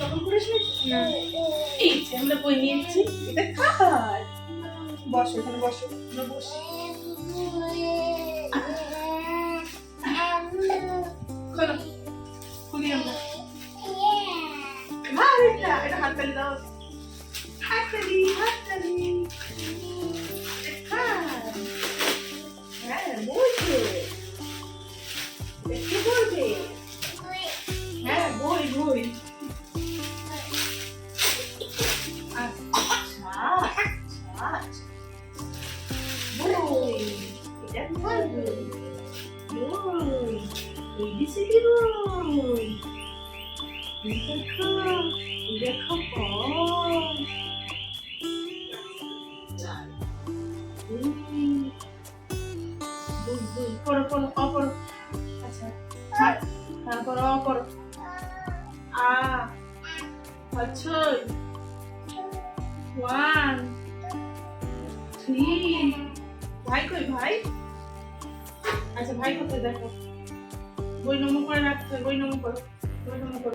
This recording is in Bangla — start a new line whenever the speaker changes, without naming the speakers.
তখন করিস না এই আমরা বই নিয়েছি এটা খাবার বসো এখানে বসো আমরা বসি। খোলো খুলি আমরা। এটা এটা হাততালি দাও। এবিসিডি বই দেখো দেখো বই পড়ো পড়ো অ পড়ো আচ্ছা তারপর অ পড়ো আ আচ্ছই ওয়ান থ্রি ভাই কই, ভাই? আচ্ছা ভাই কোথায় দেখো? કોઈ નમો પર નાખશે કોઈ નમો કરો કોઈ નમો કરો